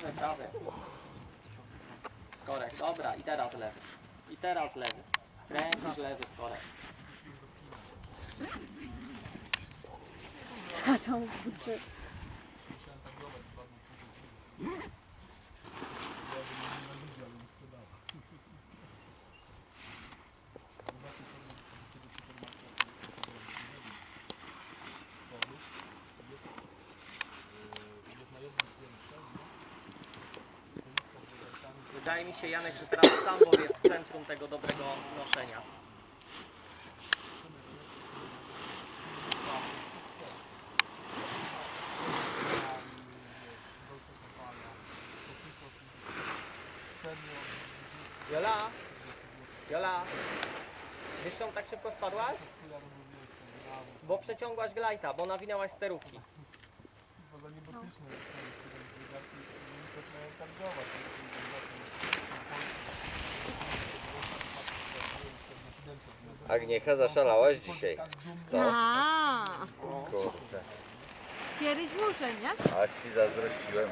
prawe, prawe. Skorek, dobra, i teraz lewy. I teraz lewy. Kręcisz lewy skorek. Co tam Wydaje mi się, Janek, że teraz Sambor jest w centrum tego dobrego noszenia. Jola? Jola? Wiesz czemu tak szybko spadłaś? Bo przeciągłaś glajta, bo nawinęłaś sterówki. Agniecha, zaszalałaś dzisiaj. Co? Kurde. Kiedyś muszę, nie? Aż ci zazdrościłem.